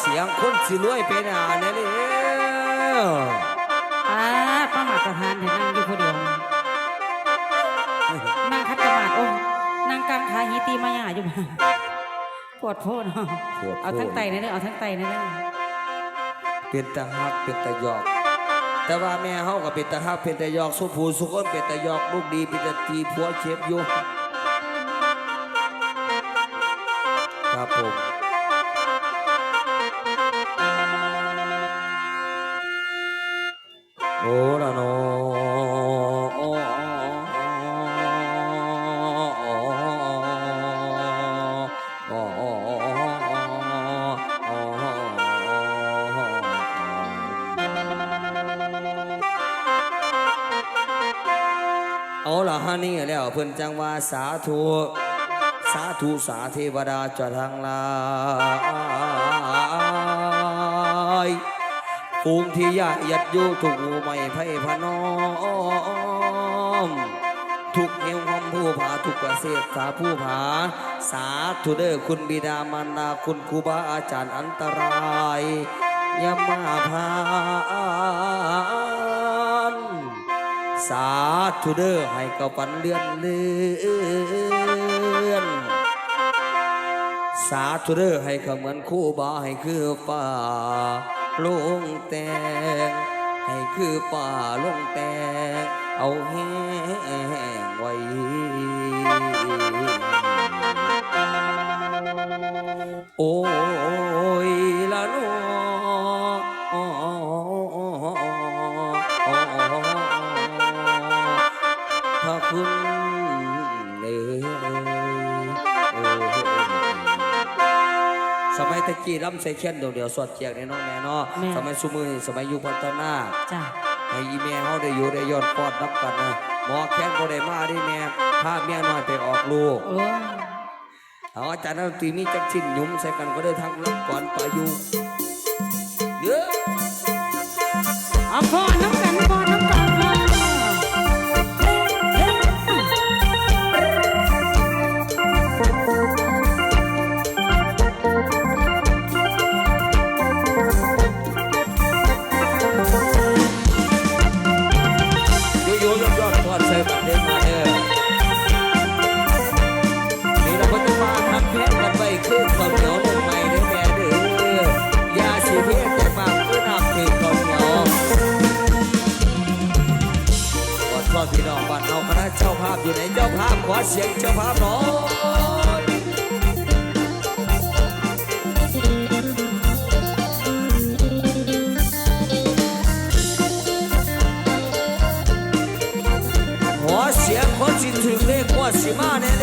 เสียงคนสิรวยไปหนาแน่เด้ออ่าป้าหมาประธานเห็นนั่งอยู่คนเดียวนั่งคัดกระบาดโอ้นั่งกลางขาฮีตีมาหยาอยู่บ่ปวดโพดเนาะปวดเอาทั้งไตนั่นเด้อเอาทั้งไตนั่นเด้อเป็นตาฮักเป็นตาหยอก แต่ว่าแม่เฮาก็เป็นตาฮักเป็นตาหยอกสุภูสุคนเป็นตาหยอกลูกดีเป็นตาตีผัวเช็บอยู่ครับผม นี่แล้วเพิ่นจังว่าสาธุสาธุสาเทวดาจอดทางลายฟูงที่ยะยัดอยู่ถูกงูไม่ไพ่พนอมทุกเอวหอมผู้ผาทุกเกษตรสาผู้ผา สาธุเด้อคุณบิดามารดาคุณครูบาอาจารย์อันตรายยามาพา สาธุเด้อให้เก่าปันเลื่อนเลื่อน สาธุเด้อให้เขาเหมือนคู่บ่าให้คือป่าลงแตงให้คือป่าลงแตงเอาแห้งไว้โอ้ กี้รำใส่เขียนเดี๋ยวเดี๋ยวสวดเจียกในน้องแม่เนาะแม่สมัยสุมือนี่สมัยยุคพัฒนาจ้าให้อีแม่เฮาได้อยู่ได้ย้อนปอดนับกันนะหมอแค้นบ่ได้มาดิแม่พาเมียน้อยไปออกลูกโอ้เอาอาจารย์ดนตรีมีจักชิ้นหยุมใส่กันก็ได้ทั้งรับก่อนประยุกต์เย ข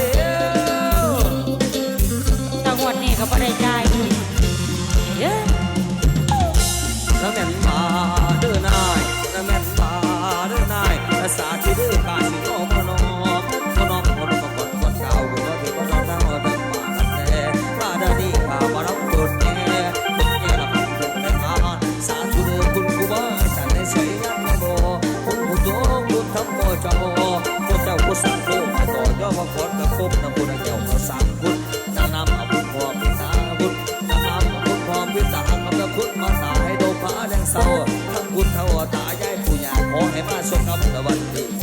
ให้มาชมครับสวัสดี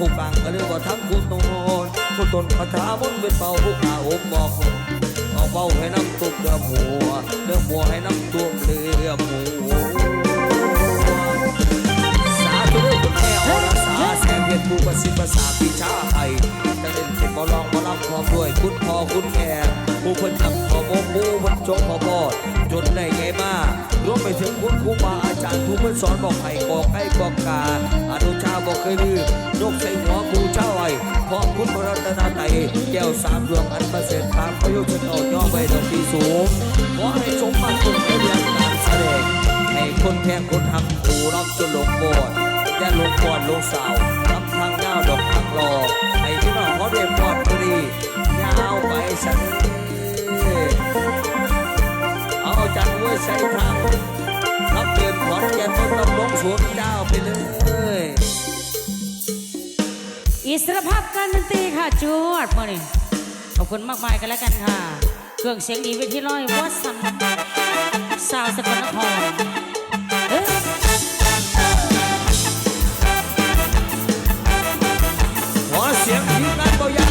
ผู้กลางก็เรียกว่าทั้งผู้โตนผู้ตนคาถาบนเป็นเป่าผู้อาอบบอกเอาเป่าให้น้ำตุกเดือหัวเดือหัวให้น้ำตุกเดือหัวสาธุเด้อคุณแม่อร สาแสงเพชรผู้ประสิทธิ์ภาษาพิชาไทยจะเล่นเป็นบอลองบอลำพร้อมด้วยคุณพ่อคุณแม่ผู้เพิ่นนำขอโมผู้เพิ่นจงถึงคุณครูบาอาจารย์ผู้เพิ่อนสอนบอกให้กอกไก่กอกกาอนุชาบอกเคยลืมยกใส่หัวครูเจ้าไว้ขอบคุณพระรัตนตรัยแก้วสามดวงอันประเสริฐตามพระยุทธโนย่อไปดอกที่สูงขอให้สมบัติคุณในเรื่องการแสดงให้คนแทงคนทำปูรับจนหลงโบสถ์อย่าลงก่อนลงสาว ดอกทางรอให้พี่น้องเขาเรียนปลอดบุรียาวไปสักเอ้ยเอาจังเว้ยใส่ทางรับเดินขอนแก่นไม่ต้องลงสวนเจ้าไปเลยอิสรภาพการดนตรีค่ะจวดมาเนี่ขอบคุณมากมายกันแล้วกันค่ะ เครื่องเสียงดีเวทีร้อยวัดสันสาวสกลนคร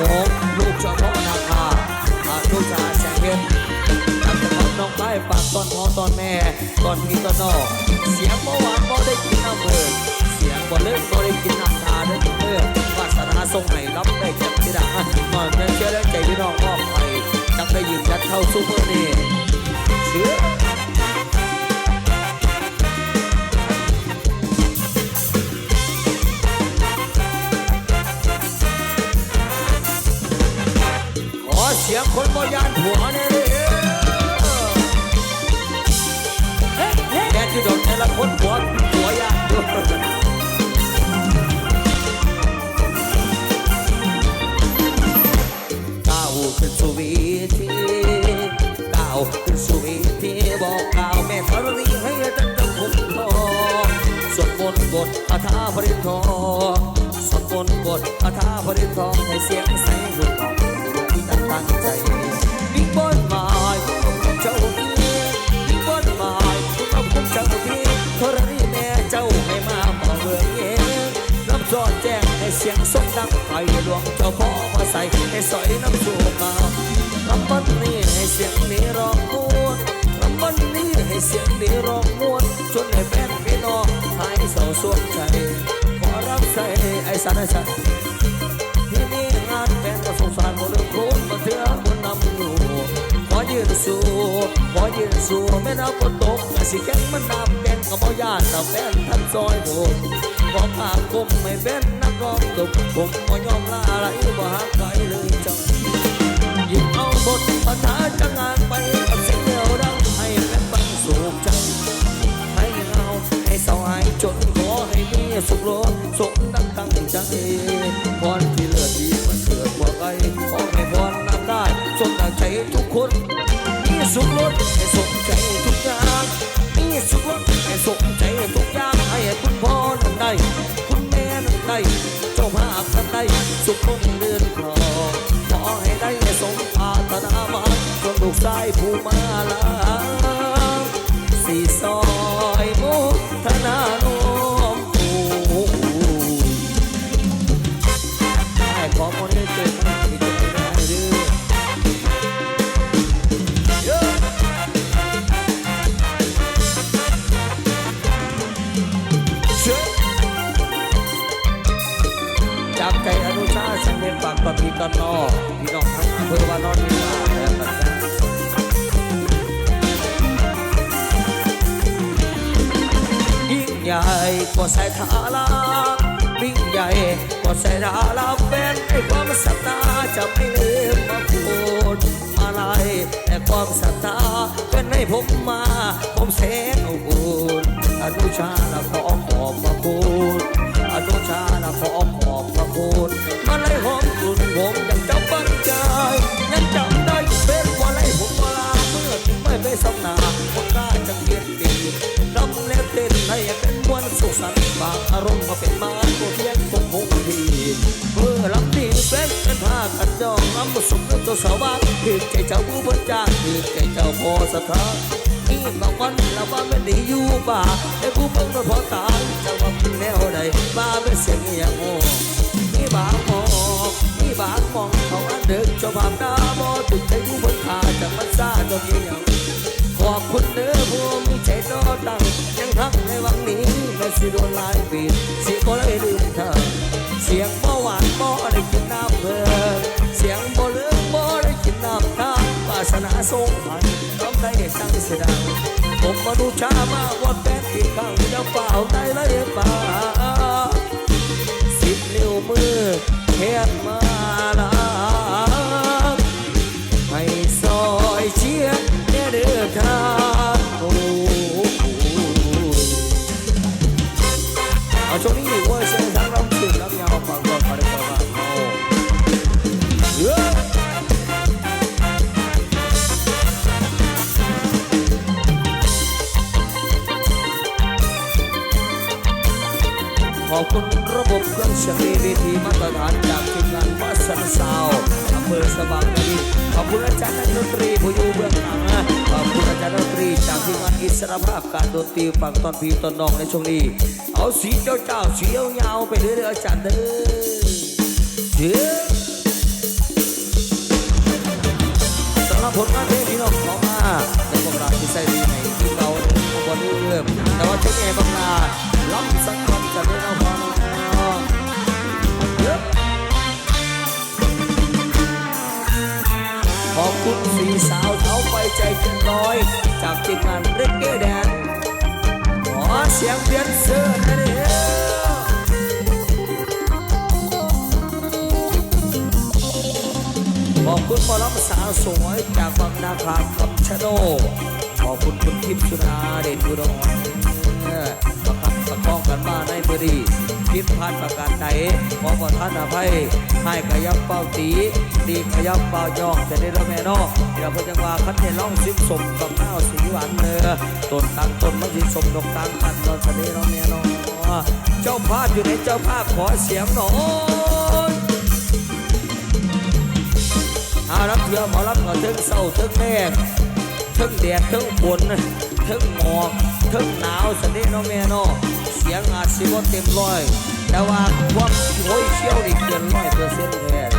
โขงลูกเจ้าพ่อนาคาอนุชาแสงเห็นจากจังหวัดน้องไม้ฝากตอนพ่อตอนแม่ตอนพี่ตอนน้องเสียงเมื่อวานบ่ได้กินน้ำเบิร์เสียงบ่เลิกบ่ได้กินน้ำตาได้ทุกเมื่อวาสนาทรงให้รับได้จากที่ดังนอนแม่เชื่อและใจพี่น้องมอบไปจักได้ยืนยัดเข้าซูเปอร์เนี่เชื่อ บ่ยานหัวเนี่ยเด้อเฮ้ยเฮ้ยแดนที่โดนแต่ละคนหัวหัวยานด้วยก้าวขึ้นสู่วีทีก้าวขึ้นสู่วีทีบอกกล่าวแม่ธรณีให้ตั้งแต่คุ้มทองสวดมนต์บทคาถาพริทองสวดมนต์บทคาถาพริทองให้เสียงใสหุ่นทองที่ตั้งตั้งใจ เสียงสมดังไปหลวงเจ้าพ่อมาใส่ให้สอยน้ำสูงมาลำบันนี้ให้เสียงนี้ร้องมวนลำบันนี้ให้เสียงนี้ร้องมวนจนให้แฟนพี่น้องหายเศร้าสวงใจขอรับใส่ไอ้สันสันที่นี่งานแฟนก็สงสารหมดเลยคนมาเถื่อคนนำอยู่ขอยืนสู้ขอยืนสู้แม่น้ำฝนตกแต่สิแข็งมันนำแดงก็บ่ยานแต่แฟนท่านซอยผมขอปากคมไม่เป็น รองตกผมบ่ยอมลาอะไรบ่หักใครเลยจังหยิบเอาบทปัญหาจะงานไปกับเสียงเดวดังให้แฟนฟังสุขใจให้เงาให้เศร้าหายจนขอให้มีสุขล้นสมดังตั้งใจพรที่เลือดดีมันเกิดกว่าใครขอให้พรนำได้สมดังใจทุกคน จนลูกชายผู้มาลาสีซอยมุทนาโนมปูให้ขอคนได้เจอกันที่จะได้เรื่อจากใจอนุชาสังเวียนปากตอพี่ตอนนอพี่น้องทั้งอำเภอวานอนนี่ลาและ ใหญ่กว่าสายทารายิ่งใหญ่กว่าสายดาราเป็นไอ้ความศรัทธาจะไม่ลืมมาพูดอะไรแต่ความศรัทธาเป็นให้ผมมา ผมแสนอบอุ่นอนุชาละขอขอบพระคุณอนุชาละขอขอบพระคุณมาเลยหอมกลุ่นผมยังจำบันใจยังจำได้เป็นว่าไรผมเวลา ไม่ไปสำนาว่ากล้าจังเย็นตีรำแล้วเต้นให้เป็นมวนสุขสันต์บางอารมณ์มาเป็นมาตัวเทียงคงหงดีเมื่อลำดีแฟนเป็นผ้ากันดองน้ำผสมตัวสาวาถือใจเจ้าผู้บริจาคถือใจเจ้าพอสะท้านนี่บางวันเราว่าไม่ได้อยู่บ้าไอ้ผู้เพิ่งโดนพอตายจะว่าเป็นแนวใดบ้าเป็นเสียงอย่งโง่นี่บาง บางมองเขาอันเด็กเจ้าภาพหน้าบ่ถึงใจผู้บริขาจะมันซาตัวเพียงขอบคุณเด้อผู้มีใจต่อตังยังทักในวันนี้แม่สิโดนลายปีดสิบ่ได้ลืมเธอ เสียงบ่หวานบ่ได้กินน้ำเพลินเสียงบ่เลืองบ่ได้กินน้ำตาวาสนาทรงพันทำได้ตั้งเสดาผมมาดูชามาว่าแฟนที่ข้งจะเฝ้าได้ไรป่าสิบนิ้วมือ เทียนมาลา รภาพการดนตรีฝั่งตอนพีตอนนองในช่วงนี้ เอาสีเจ้าเจ้าสียาวๆไปเรื่อยๆอาจารย์เด้อเชื่อสำหรับผลงานเพลงที่น้องขอมาในบทบาทที่ใส่ดีในที่เราบนเริ่มแต่ว่าช่วงนี้บางลาล้ำสักคำจะได้เราพอน้องเยอะขอบคุณสีสาวเท้าไปใจเกินร้อย จากทีมงาน เกแดนขอเสียงเบียนเสื้อนะเด้อขอบคุณหมอลำสาวสวยจากบางนาคาคำชะโนขอบคุณคุณทิพย์สุนาเดชอุดรประคับประคองกันมา ในบรีพิษพลาดประการใดขอประทานอภัยให้ขยับเป้าตีตีขยับเป้ายองแต่ได้ละแม่นอกเดี๋ยวเพิ่นจังหว่าคันเทล่องซิมสมกับข้าวสีหวานเนื้อต้นตังต้นมันสิสมดอกตังคันตอนทะเลละแม่นอกเจ้าภาพอยู่ในเจ้าภาพขอเสียงหน่อยอารับเรือหมอรับก็ถึงเศร้าถึงแม่ถึงแดดถึงฝนถึงหมอกถึงหนาวสันนี้น้องแม่นอง เสียงอาจสิบ่เต็มร้อย แต่ว่าความโหยเชี่ยวนี่เกินร้อยเปอร์เซ็นต์แท้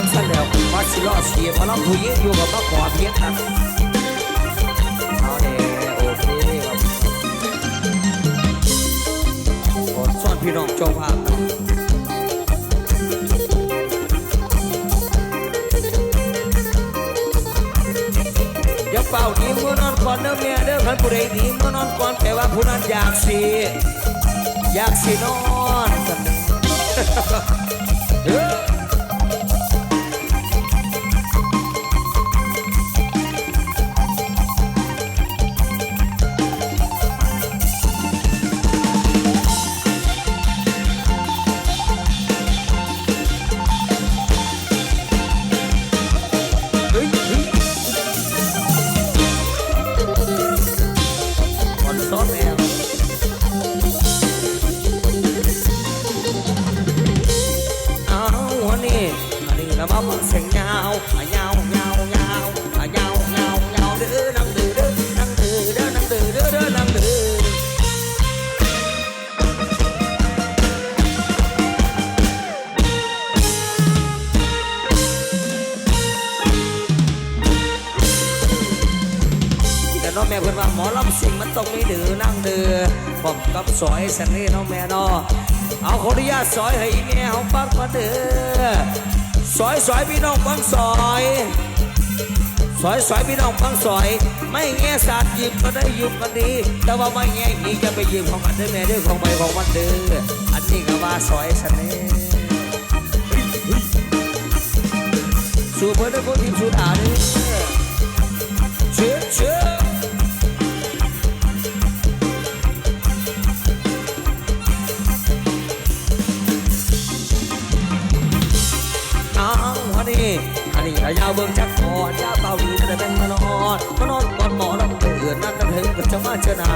จังสั้นแล้วมาสิลอเสียพลังผู้หญิงอยู่กับมาขอเพียงนั้นเอาเด้โอเคครับขอซ่อนพี่น้องเจ้าภาพอย่าเป่าดีเมื่อนอนก่อนเด้อเมียเด้อคันผู้ใดดีเมื่อนอนก่อนแต่ว่าผู้นั้นอยากสิอยากสินอนเด้อ สอยสันนี่น้องแม่นาะเอาขออนุญาตสอยให้อีแม่เขาปักมาเด้อสอยสอยพี่น้องฟังสอยสอยสอยพี่น้องฟังสอย ไม่แง่ศาสตร์หยิบก็ได้หยิบกันดี แต่ว่าไม่แง่อีจะไปหยิบของกันเด้อแม่เด้อของไปของมันเด้ออันนี้ก็ว่าสอยสันนี่สู่เพื่อนเด้อพวกทีมสู่ด่าเด้อเชื่อเชื่อ นี่ฮันนี่ระยะเบิ่งจักกอนยาเบาดีจะได้เป็นมานอนมานอนก่อนหมอลำเดือดนั่นกันถึงก็จะมาเจนา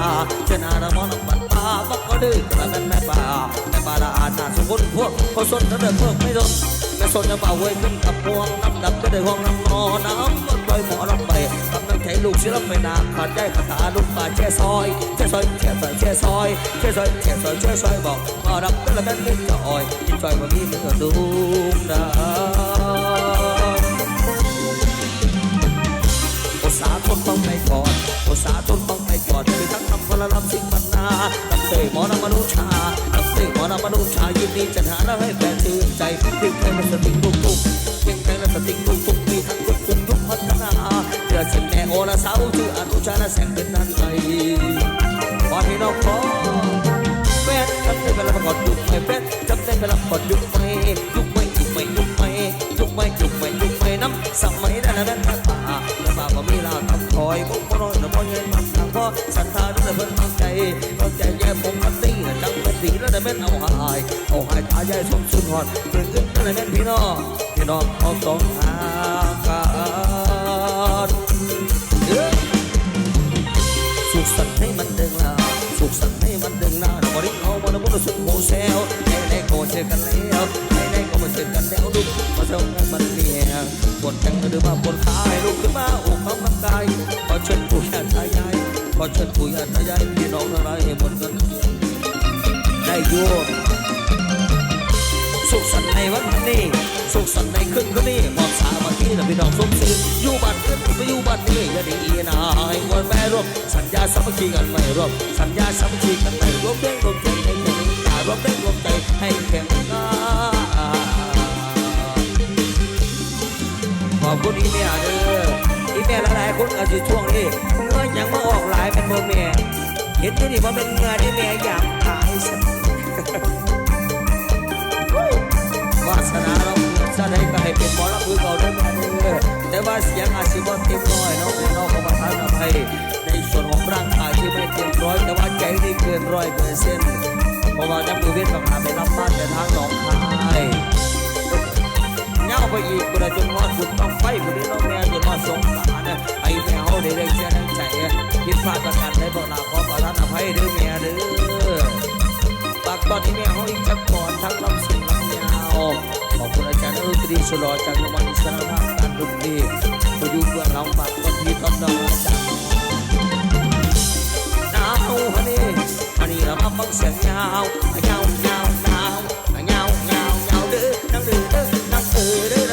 เจนาละมอลำบัดป่าบักก็ดื้อแต่เป็นแม่ป่าแม่ป่าละอาหน้าสมบูรณ์พวกพอสนก็เดินเพิ่มไม่สนแม่สนจะเป่าเว้ยขึ้นกับพวงน้ำดับก็ได้ห้องน้ำนอนน้ำมันลอยหมอลำไปกำลังใจลูกศิลป์ไปนาขาดใจขาดตาลูกป่าแช่ซอยแช่ซอยแช่ซอยแช่ซอยแช่ซอยแช่ซอยแช่ซอยบอกมาดับก็ละเป็นไม่จอยกินจอยมามีมือดูดา สาทนต้องไปก่อนคือทั้งทำคนละลำสิ่งบรรณาตั้งเตยหมอนมนุชาตั้งเตยหมอนมนุชายินดีจะหาแล้วให้แฟนชื่นใจเพียงแค่นั้นสติทุกทุกเพียงแค่นั้นสติทุกทุกมีทั้งทุกคุมทุกพัฒนาเดือดสิ่งแม่โอละสาวชื่ออนุชาและแสงเป็นนันไงขอให้น้องขอแฟนจำได้เวลาประกอบยุคใหม่แฟนจำได้เวลาประกอบยุคใหม่ยุคใหม่ยุคใหม่ยุคใหม่ยุคใหม่ยุคใหม่ยุคใหม่น้ำสมัยนั้นนั้น แล้วได้เป็นเอาหายเอาหายตายายสมสุนหอดเกิดขึ้นนั่นแม่นพี่น้องพี่น้องเอาสองทางกันสุขสันต์ให้มันเดิงลาสุขสันต์ให้มันเดิงหน้าบริเอามันบุญสุดโมเซลให้ได้ก็เจอกันแล้วให้ได้ก็มาเจอกันแล้วลูกมาเท่านั้นมันเมียปวดจังหรือมาปวดขาให้ลูกขึ้นมาอกกำลังกายขอเชิญปู่ย่ตายายขอเชิญปู่ย่ตายายพี่น้องทั้งหลายให้บนกัน ได้อยุ่สุขสันต์ในวันนี้สุขสันต์ในคืนคืนนี้มอบสามัคคีและพี่น้องสมศรีอยู่บ้านเกิดไปอยู่บ้านนี้อย่าได้อีนายงวนแม่ร่วมสัญญาสามัคคีกันไม่ร่วมสัญญาสามัคคีกันไม่ร่วมเด้งร่วมใจให้แข็งกล้ารวมเด้งร่วมใจให้แข็งกล้าขอบคุณอีเมียเด้ออีเมียหลายๆคนอาจจะช่วงนี้เมื่อยังมาออกหลายเป็นโมเมียเห็นที่นี่ว่าเป็นเงาที่เมียอยาก สนาเราสะได้ก็ให้เป็นหมอลำคือเก่าได้แม่เด้อแต่ว่าเสียงอาจสิบ่เต็มร้อยเนาะพี่น้องขอประทานอภัยในส่วนของร่างกายที่ไม่เต็มร้อย แต่ว่าใจนี่เกินร้อยเปอร์เซ็นต์เพราะว่าจะมือเวทบางหาไปรับบ้านแต่ทางหนองคายเงาไปอีกกูได้จนฮอดบุญต้องไฟบุญนี้น้องแม่จนฮอดสงสารนะไอ้แม่เฮาได้เร่งเสียทั้งใจผิดพลาดประการใดบ่น่าขอประทานอภัยเด้อแม่เด้อปากตอนนี้แม่เขาอีกจักก่อนทั้งลำสิ่งลำยาว สุรอจากโรงพยาบาลอิสระภาพการดนตรีผู้อยู่เบื้องหลังปากตอนที่ตอนนอนจากหนาวฮันนี่ฮันนี่เรามาฟังเสียงยาวยาวยาวยาวยาวยาวยาวเด้อนั่งเด้อเด้อนั่งเออเด้อ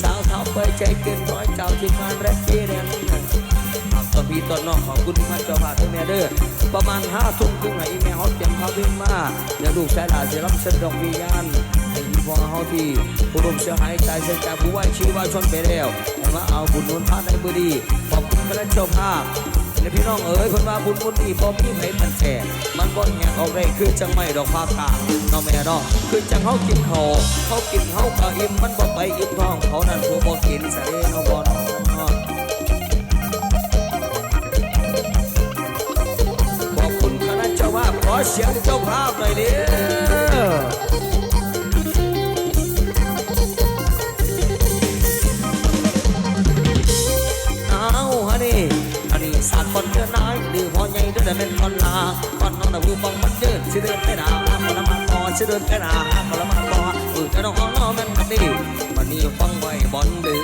สาวเท้าไปใจเกินร้อยเจ้าที่มานแรกเจแดงหากตอนพี่ตอนน้องของคุณที่มาเจ้าภาพด้วยแม่เด้อประมาณห้าทุ่มครึ่งไห้แม่ฮอตเตรียมพาวิ่งมาเดี๋ยวลูกชายหลานจะรับเส้นดอกวิญญาณไอ้พี่พ่อเฮาที่ผู้ร่วมเสียหายใจเสียจากผู้ไหวชีวาชนไปแล้วให้มาเอาบุญนุนพาในบุรีขอบคุณพระเจ้าภาพ และพี่น้องเอ๋ยเพิ่นว่าบุญบุญนี่บ่มีไผมันแท้มันบ่แหงเอาได้คือจังไม่ดอกภาคกลางเนาะแม่เนาะคือจังเฮากินเขาเขากินเฮาก็อิ่มมันบ่ไปอิ่มท้องเขานั่นผู้บ่กินซะเด้เนาะบ่เนาะขอบคุณคณะเจ้าภาพขอเสียงเจ้าภาพหน่อยเด้อ คนเดินนายดื้อพอใหญ่เดินเป็นคนลาก่อนน้องตะบูบังมันเดินสิเดินไปด่าคนละมาต่อสิเดินไปด่าคนละมาต่อเออจะน้องน้องมันมันดีมันนี่ฟังไว้บอลเดือ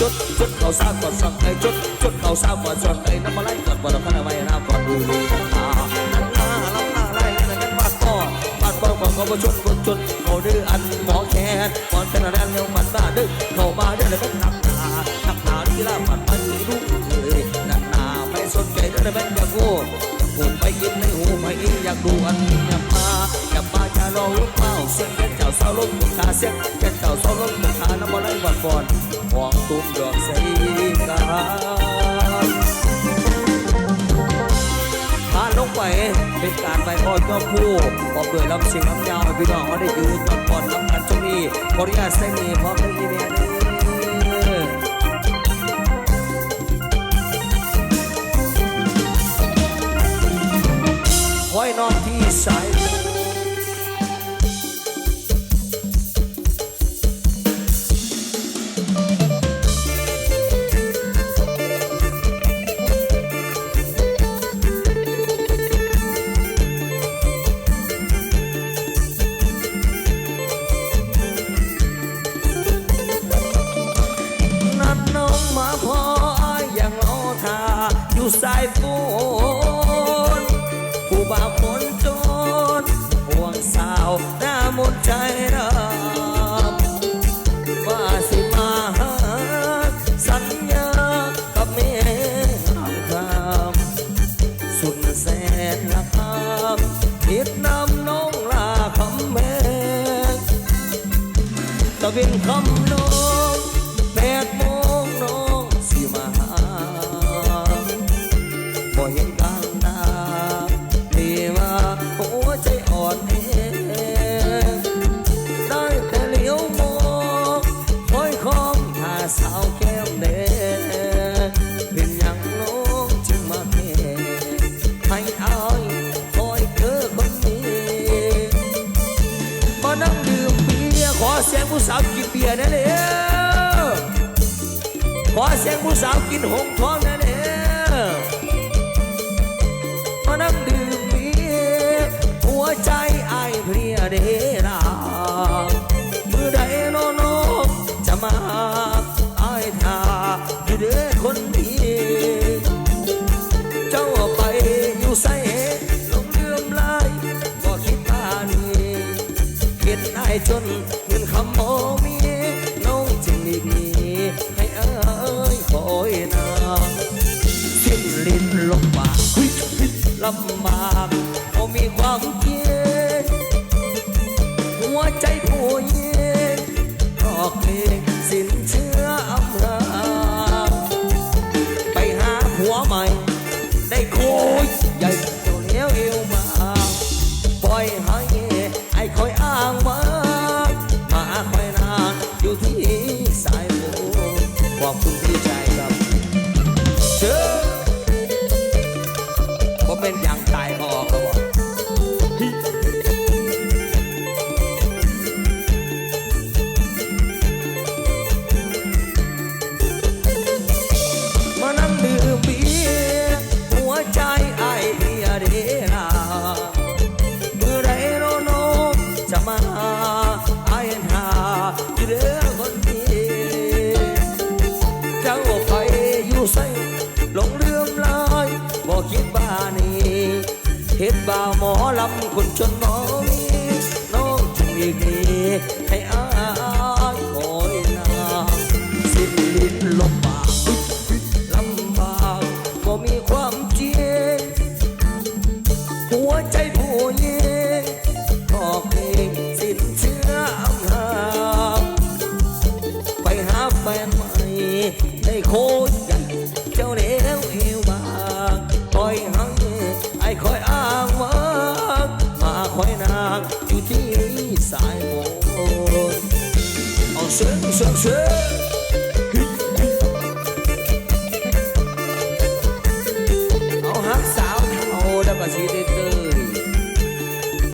จุดจุดเขาสร้างก่อนสั่งไอ้จุดจุดเขาสร้างก่อนสั่งไอ้น้ำมาไล่ก่อนบ่ต้องมาไว้น้ำก่อนดู เขาบ่ชนบนจุดเขาดื้ออันหมอแคนก่อนเป็นอะไรเร็วมันบ้าดื้อเขามาเด้อเลยก็หนักหนาหนักหนาที่ละมันมันมีลูกเลยหนั่นหนาไม่สนใจเด้อเลยแม่งอยากกูผมไปกินในหูไปอิงอยากดูอันอยากมาอยากมาจะรอลูกเป้าเสียงเจ้าสาวลงมุขาเสียงเจ้าสาวลงมุขาน้ำมาไหล่ก่อนก่อนหวงตุ้มดอกใสกัน ไปเป็นการไปอ้อยก็คู่พอเปิดลำเสียงลำยาวให้พี่น้องเขาได้ยืนก่อนก่อนลำกันช่วงนี้ขออนุญาตเส่มีพร้อมด้วยอีเมลเด้อคอยนอนที่สาย ตะ สียงผู้สาวกินหงทองนั่นเองมานั่งดื่มเบียร์หัวใจไอเพลียเดรามือใดโนโนจะมาไอายทาอยู่เด้อคนดีเจ้าไปอยู่ใส่ลงเลื่อมลายก็คิดตานีเห็นได้จน ได้โคยใหญ่เจ้าเลี้ยวเอวมาปล่อยให้ เห็นบ่าวหมอลำคนจนหมอมีน้องจึงอีกนี้ให้อา